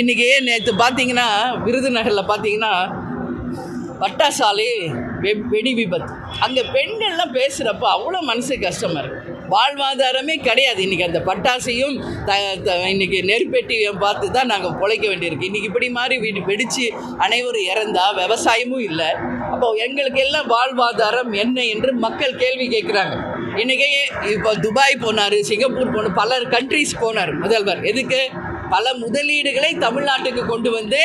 இன்றைக்கி நேற்று பார்த்தீங்கன்னா விருதுநகரில் பார்த்தீங்கன்னா பட்டாசாலை வெ வெடி விபத்து. அங்கே பெண்கள்லாம் பேசுகிறப்ப அவ்வளோ மனசு கஷ்டமாக இருக்குது வாழ்வாதாரமே கிடையாது. இன்றைக்கி அந்த பட்டாசையும் த த இன்றைக்கி நெருப்பெட்டியும் பார்த்து தான் நாங்கள் பிழைக்க வேண்டியிருக்கு. இன்றைக்கி இப்படி மாதிரி வீடு வெடித்து அனைவரும் இறந்தா விவசாயமும் இல்லை. அப்போ எங்களுக்கு எல்லாம் வாழ்வாதாரம் என்ன என்று மக்கள் கேள்வி கேட்குறாங்க. இன்றைக்கி இப்போ துபாய் போனார் சிங்கப்பூர் போனார் பல கண்ட்ரிஸ் போனார் முதல்வர். எதுக்கு? பல முதலீடுகளை தமிழ்நாட்டுக்கு கொண்டு வந்து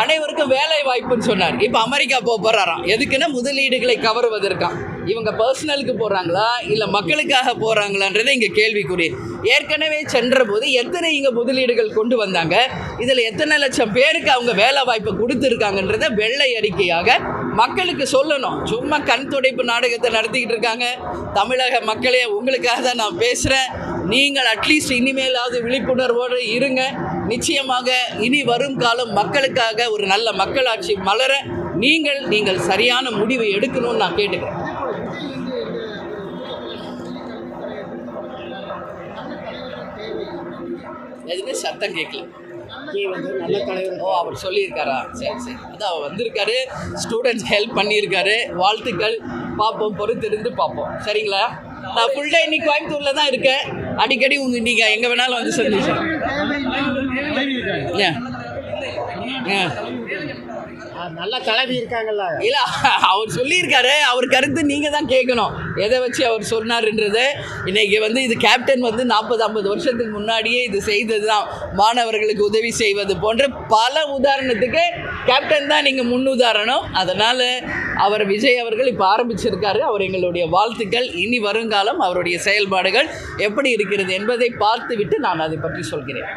அனைவருக்கும் வேலை வாய்ப்புன்னு சொன்னார். இப்போ அமெரிக்கா போக போகிறாராம் எதுக்குன்னா முதலீடுகளை கவருவதற்காம் இவங்க பர்சனலுக்கு போகிறாங்களா இல்லை மக்களுக்காக போகிறாங்களான்றதை இங்கே கேள்விக்குறி. ஏற்கனவே சென்ற போது எத்தனை இங்கே முதலீடுகள் கொண்டு வந்தாங்க? இதில் எத்தனை லட்சம் பேருக்கு அவங்க வேலை வாய்ப்பை கொடுத்துருக்காங்கன்றத வெள்ளை அறிக்கையாக மக்களுக்கு சொல்லணும். சும்மா கண் துடைப்பு நாடகத்தை நடத்திக்கிட்டு இருக்காங்க. தமிழக மக்களே உங்களுக்காக தான் நான் பேசுகிறேன் நீங்கள் அட்லீஸ்ட் இனிமேலாவது விழிப்புணர்வோடு இருங்க. நிச்சயமாக இனி வரும் காலம் மக்களுக்காக ஒரு நல்ல மக்களாட்சி மலர நீங்கள் நீங்கள் சரியான முடிவை எடுக்கணும்னு நான் கேட்டுக்கிறேன். எதுவுமே சத்தம் கேட்கல. நல்ல தலைவர் ஓ அவர் சொல்லியிருக்காரா? சரி சரி. அதான் அவர் வந்திருக்காரு. ஸ்டூடெண்ட்ஸ் ஹெல்ப் பண்ணியிருக்காரு. வாழ்த்துக்கள். பார்ப்போம் பொறுத்திருந்து பார்ப்போம். சரிங்களா? நான் ஃபுல் டே இன்னைக்கு கோயம்புத்தூரில் தான் இருக்கேன். அடிக்கடி உங்க நீங்கள் எங்கே வேணாலும் வந்து சொல்லி ஏன் நல்ல தலைவி இருக்காங்கல்ல இல்லை அவர் சொல்லியிருக்காரு. அவர் கருத்து நீங்கள் தான் கேட்கணும். எதை வச்சு அவர் சொன்னார்ன்றது. இன்னைக்கு வந்து இது கேப்டன் வந்து நாற்பது ஐம்பது வருஷத்துக்கு முன்னாடியே இது செய்தது தான் மாணவர்களுக்கு உதவி செய்வது போன்ற பல உதாரணத்துக்கு கேப்டன் தான் நீங்கள் முன் உதாரணம் அதனால் அவர் விஜய் அவர்கள் இப்போ ஆரம்பிச்சிருக்காரு. அவர் எங்களுடைய வாழ்த்துக்கள். இனி வருங்காலம் அவருடைய செயல்பாடுகள் எப்படி இருக்கிறது என்பதை பார்த்துவிட்டு நான் அதை பற்றி சொல்கிறேன்.